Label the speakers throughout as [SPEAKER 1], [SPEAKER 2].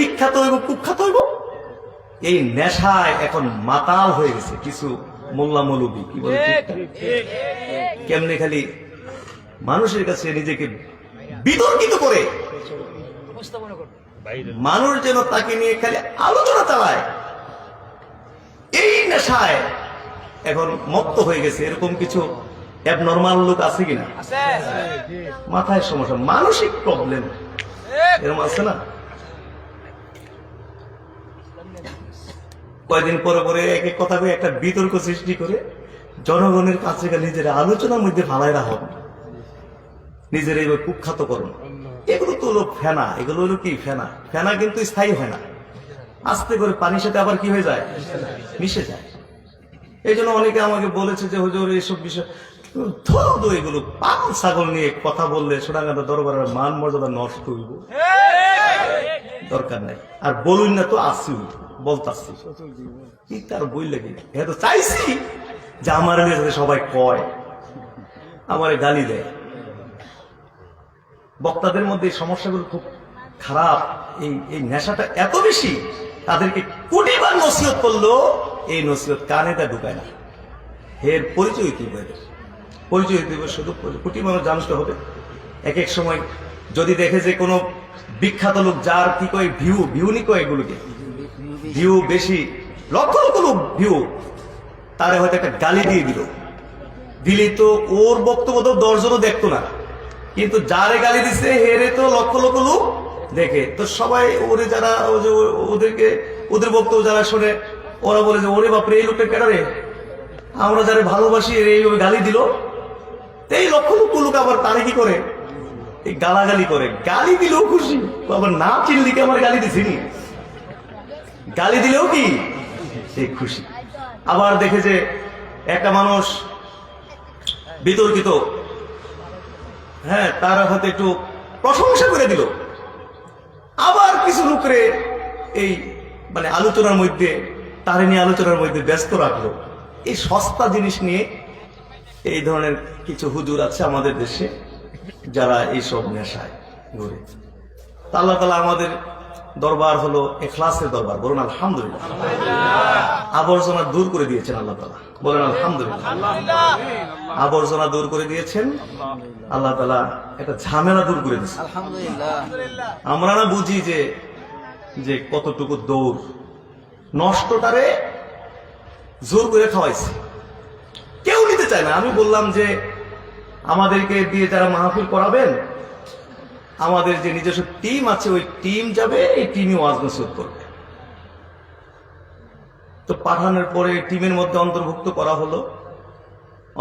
[SPEAKER 1] বিখ্যাত হইব কুখ্যাত হইব? এই নেশায় এখন মাতাল হয়ে গেছে কিছু মোল্লা মৌলবী কি বলে কেমনে খালি মানুষের কাছে নিজেকে বিতর্কিত করে? মানুষ যেন তাকে নিয়ে খালি আলোচনা চালায়। এই নেশায় এখন মত্ত হয়ে গেছে এরকম কিছু নর্মাল লোক আছে কিনা? মাথায় সমস্যা মানসিক প্রবলেম এরকম আছে না? কয়দিন পরে পরে এক এক কথা করে একটা বিতর্ক সৃষ্টি করে জনগণের কাছে গেলে নিজের আলোচনার মধ্যে ফালাই রাখুন নিজের এইভাবে কুখ্যাত করুন এগুলো তো হলো ফেনা। এগুলো হলো কি? ফেনা। ফেনা কিন্তু স্থায়ী হয় না। আস্তে করে পানির সাথে আবার কি হয়ে যায়? মিশে যায়। এই জন্য অনেকে আমাকে বলেছে যে হুজুর এইসব বিষয় ধরো এগুলো পাল ছাগল নিয়ে কথা বললে সোনাগান্ধা দরবারের মান মর্যাদা নষ্ট হইব। দরকার নাই। আর বলুন না তো আসি বলতাছি। কি তার বই লাগে? হ্যাঁ তো চাইছি যে আমার সবাই কয়, আমার গালি দেয়। বক্তাদের মধ্যে এই সমস্যাগুলো খুব খারাপ। এই এই নেশাটা এত বেশি, তাদেরকে কোটিবার নসিহত করল, এই নসিহত কানে তা ঢুকায় না। এর পরিচয় কি হবে পরিচয় দিব শুধু কোটি মানুষ জানতে হবে। এক এক সময় যদি দেখে যে কোনো বিখ্যাত লোক যার কি কয় ভিউ ভিউ নি কয় এগুলোকে? ভিউ বেশি, লক্ষ লক্ষ লোক ভিউ তারে হয়তো একটা গালি দিয়ে দিল। দিলে তো ওর বক্তব্য তো দশজনও দেখতো না। কিন্তু যারে গালি দিছে, হেরে তো লক্ষ লক্ষ লোক দেখে। তো সবাই ওরে যারা ওদেরকে, ওদের বক্তব্য যারা শোনে, ওরা বলে যে, ওরে বাপরে, এই লোকটা কেডা রে? আমরা যারা ভালোবাসি, এর এই গালি দিল। এই লক্ষ লক্ষ লোক আবার তারে কি করে? গালাগালি করে। গালি দিলেও খুশি। আবার না চিনলি কি আমার গালি দিছিনি গালি দিলেও কি? সে খুশি। আবার দেখে যে একটা মানুষ বিতর্কিত। হ্যাঁ তারা হয়তো একটু প্রশংসা করে দিল। আবার কিছু লোকরে এই মানে আলোচনার মধ্যে, তারে নিয়ে আলোচনার মধ্যে ব্যস্ত রাখল। এই সস্তা জিনিস নিয়ে এই ধরনের কিছু হুজুর আছে আমাদের দেশে, যারা এইসব নেশায় ঘুরে। আল্লাহ তালা আমাদের দরবার হলো এখলাসের দরবার। বলুন আলহামদুলিল্লাহ। আবর্জনা দূর করে দিয়েছেন আল্লাহ তালা বলেন আলহামদুলিল্লাহ। আবর্জনা দূর করে দিয়েছেন। আল্লাহ তালা একটা ঝামেলা দূর করে দিয়েছেন। আমরা না বুঝি যে যে কতটুকু দৌড়। নষ্টটারে জোর করে খাওয়াইছে। কেউ নিতে চায় না। আমি বললাম যে আমাদেরকে দিয়ে যারা মাহফিল করাবেন আমাদের যে নিজস্ব টিম আছে, ওই টিম যাবে, এই টিমই ওয়াজ নসিহত করবে। তো পাঠানোর পরে টিমের মধ্যে অন্তর্ভুক্ত করা হলো।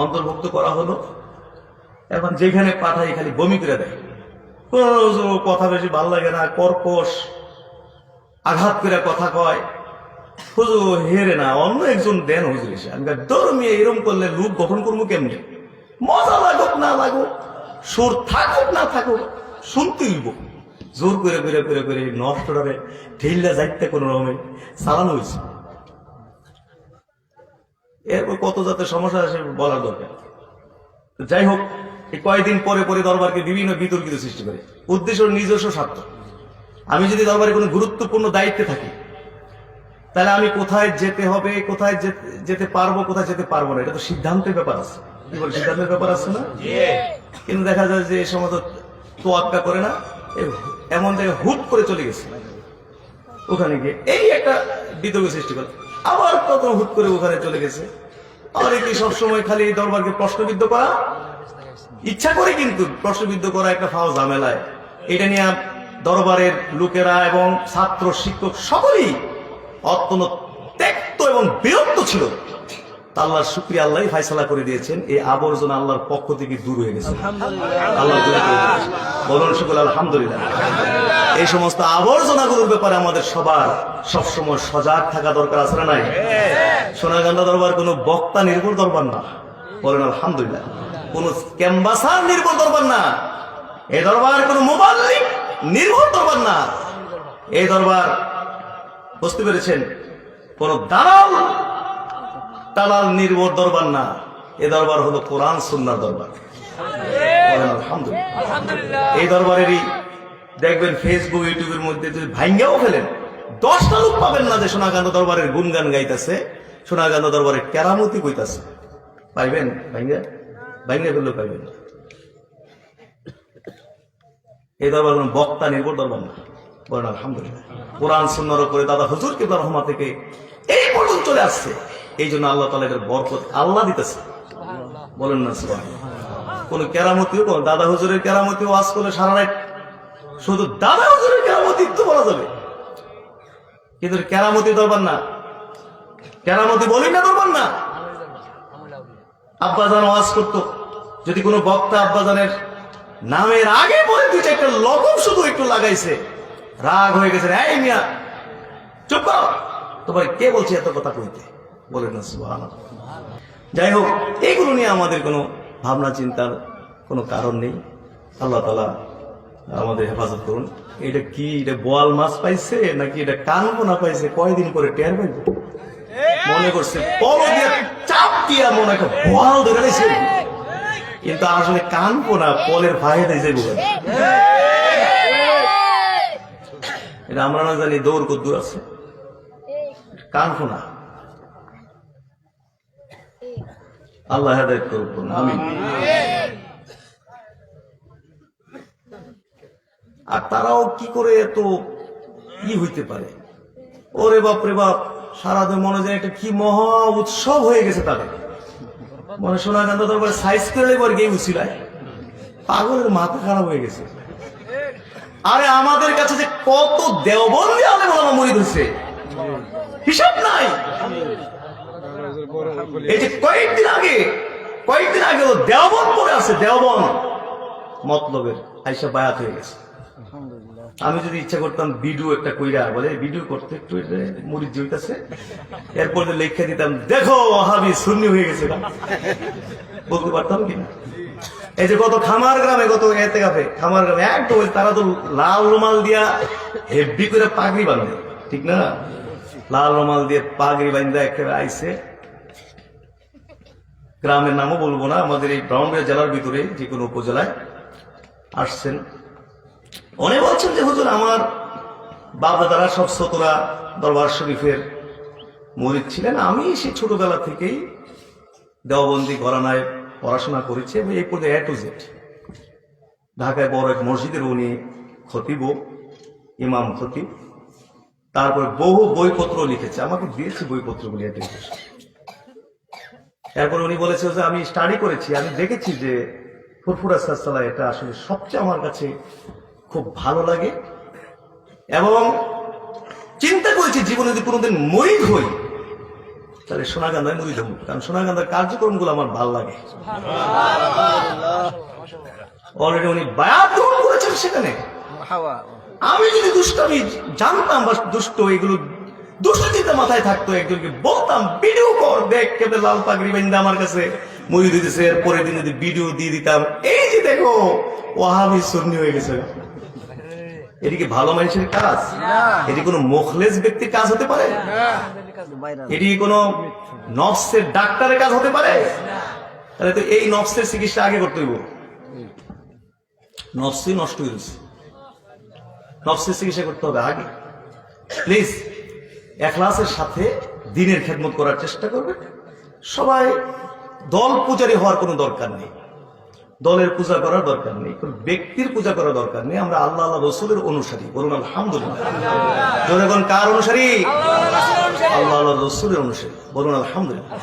[SPEAKER 1] অন্তর্ভুক্ত করা হলো। এখন যেখানে পাঠাই খালি বমি করে দেয়। কথা বেশি ভালো লাগে না, কর্কশ, আঘাত করে কথা কয়। হুজুর, হেরে না, অন্য একজন দেন হুজুর এসে। আমি ধর্মীয় এরম করলে রূপ গঠন করব কেমনি? মজা লাগুক না লাগুক, সুর থাকুক না থাকুক শুনতে হইব। জোর করে করে করে করে নষ্টটারে ঢিল্লা যাইতে কোনো রকমে চালানো হয়েছে এরপর কত যাতে সমস্যা আসে বলার দরকার। যাই হোক এই কয়েকদিন পরে পরে দরবারকে বিভিন্ন বিতর্কিত সৃষ্টি করে। উদ্দেশ্য নিজস্ব স্বার্থ। আমি যদি দরবারে কোনো গুরুত্বপূর্ণ দায়িত্বে থাকি তাহলে আমি কোথায় যেতে হবে কোথায় যেতে- যেতে পারব কোথায় যেতে পারব না এটা তো সিদ্ধান্তের ব্যাপার আছে। কি বলে সিদ্ধান্তের ব্যাপার আছে না? কিন্তু দেখা যায় যে এই সময় তো তোয়াক্কা করে না এমন জায়গায় হুট করে চলে গেছে। ওখানে গিয়ে এই একটা বিতর্ক সৃষ্টি করে আবার কত হুট করে ওখানে চলে গেছে। আর কি সবসময় খালি এই দরবারকে প্রশ্নবিদ্ধ করা। ইচ্ছা করে কিন্তু প্রশ্নবিদ্ধ করা একটা ফাও ঝামেলায়। এটা নিয়ে দরবারের লোকেরা এবং ছাত্র, শিক্ষক সকলেই অত্যন্ত ত্যক্ত এবং বিরক্ত ছিল। তা আল্লাহর শুক্রিয়া আল্লাহ ফাইসালা করে দিয়েছেন। এই আবর্জনা আল্লাহর পক্ষ থেকে দূর হয়ে গেছে। আল্লাহ। বলুন আলহামদুলিল্লাহ। এই সমস্ত আবর্জনাগুলোর ব্যাপারে আমাদের সবার সবসময় সজাগ থাকা দরকার আছে না নাই? সোনাগান্ধা দরবার কোনো বক্তা নির্ভর দরবার না। বলেন আলহামদুলিল্লাহ। কোন ক্যাম্বাসার নির্ভর দরবার না। এই দরবার কোন মোবাইল নির্ভর দরবার না। এই দরবার বুঝতে পেরেছেন? কোন দালাল দালাল নির্ভর দরবার না এ দরবার হলো কোরআন সুন্নার দরবার। আলহামদুলিল্লাহ। এই দরবারেরই দেখবেন ফেসবুক ইউটিউবের মধ্যে যদি ভাঙ্গাও ফেলেন দশটা লোক পাবেন না যে সোনাকান্ত দরবারের গুনগান গাইতেছে সোনাকান্ত দরবারের কেরামতি কইতাছে। পাইবেন? ভাঙ্গা ভাঙ্গা ফেললেও পাইবেন না। এই দরবার কোনো বক্তা নির্ভর দরবার না। বলেন আলহামদুলিল্লাহ। কোরআন সুন্নার উপরে দাদা হজুর কিবলা রহমা থেকে এই পর্যন্ত চলে আসছে। এই জন্য আল্লাহ তালা এটার বরকত আল্লাহ দিতেছে। বলেন না সুবাহ কোন কেরামতিও কোন দাদা হুজুরের কেরামতিও ওয়াজ করলে সারা রাত শুধু দাদা হুজুরের কেরামতি তো বলা যাবে। কিন্তু কেরামতি দরবার না। কেরামতি বলি না দরবার না। আব্বাজান ওয়াজ করতো। যদি কোনো বক্তা আব্বাজানের নামের আগে বলে দুই চারটা লকম শুধু একটু লাগাইছে রাগ হয়ে গেছে এই মিয়া চুপ করো। তোমার কে বলছে এত কথা কইতে? বলে না, সুবহানাল্লাহ। যাই হোক এইগুলো নিয়ে আমাদের কোনো ভাবনা, চিন্তার কোনো কারণ নেই। আল্লাহ তালা আমাদের হেফাজত করুন। এটা কি, এটা বোয়াল মাছ পাইছে নাকি এটা কানপোনা পাইছে? কয়দিন পরে টের পাইব? মনে করছে চাপ দিয়া মনে একটা বোয়াল ধরে কিন্তু আসলে কানপোনা পলের দিয়ে যাইব এটা আমরা না জানি দৌড় কদ্দুর আছে। কানপোনা আল্লাহ করুন আর তারাও কি করে এত ই হইতে পারে? ওরে বাপ রে বাপ, সারাদিন মনে যায় একটা কি মহা উৎসব হয়ে গেছে তাদের। মনে শোনা গান্ধা দরবার সাইজ করে এবার গেম ছিল পাগলের মাথা খারাপ হয়ে গেছে। আরে আমাদের কাছে যে কত দেওবন্দি আলে মরিদ হয়েছে হিসাব নাই। এই যে কয়েকদিন আগে কয়েকদিন আগে ও দেওবন পরে আছে দেওবন মতলবের আইসা বায়াত হয়ে গেছে। আমি যদি ইচ্ছা করতাম ভিডিও একটা কইরা বলে ভিডিও করতে একটু মুড়ি জড়িতেছে এরপর যে লেখা দিতাম দেখো হাবি শূন্য হয়ে গেছে। বলতে পারতাম কিনা এই যে কত খামার গ্রামে কত এতে কাপে খামার গ্রামে ওই তারা তো লাল রুমাল দিয়া হেভি করে পাগড়ি বাঁধে। ঠিক না? লাল রুমাল দিয়ে পাগড়ি বান্ধা একেবারে আইসে। গ্রামের নামও বলব না, আমাদের এই ব্রাহ্মণবাড়িয়া জেলার ভিতরে যে কোনো উপজেলায় আসছেন। অনেক বলছেন যে, হুজুর, আমার বাপদাদারা সব সতরা দরবার শরীফের মরিদ ছিলেন। আমি সেই ছোটবেলা থেকেই দেওবন্দি ঘরানায় পড়াশোনা করেছি এবং এই পর্যায়ে এ টু জেড ঢাকায় বড় এক মসজিদের উনি খতিব, ইমাম খতিব। তারপরে বহু বইপত্র লিখেছে। আমাকে দিয়েছে বইপত্রগুলি এত এরপর উনি বলেছে যে আমি স্টাডি করেছি আমি দেখেছি যে ফুরফুরা সাসালা এটা আসলে সবচেয়ে আমার কাছে খুব ভালো লাগে। এবং চিন্তা করেছি জীবনে যদি কোনোদিন মরিদ হই তাহলে সোনাগান্ধায় মরিদ হব কারণ সোনাগান্ধার কার্যক্রমগুলো আমার ভালো লাগে। অলরেডি উনি বায়াত গ্রহণ করেছেন সেখানে। আমি যদি দুষ্ট আমি জানতাম বা দুষ্ট এগুলো দুষ্টচিন্তা মাথায় থাকতো একজনকে বলতাম ভিডিও কর দেখ লাল পাগড়ি বেন্দা আমার কাছে। দিতেছে পরের দিন যদি ভিডিও দিয়ে দিতাম এই যে দেখো ওয়াহাবি সুন্নি হয়ে গেছে। এটি কি ভালো মানুষের কাজ? এটি কোনো মুখলেস ব্যক্তির কাজ হতে পারে? এটি কোনো নফসের ডাক্তারের কাজ হতে পারে? তাহলে তো এই নফসের চিকিৎসা আগে করতে হইব। নফসই নষ্ট হয়ে গেছে। নফসের চিকিৎসা করতে হবে আগে। প্লিজ এখলাসের সাথে দিনের খেদমত করার চেষ্টা করবে। সবাই দল পূজারি হওয়ার কোনো দরকার নেই। দলের পূজা করার দরকার নেই। কোন ব্যক্তির পূজা করার দরকার নেই। আমরা আল্লাহ আল্লাহ রসুলের অনুসারী। বলুন আলহামদুলিল্লাহ। কার অনুসারী। আল্লাহ আল্লাহ রসুলের অনুসারী। বলুন আলহামদুলিল্লাহ।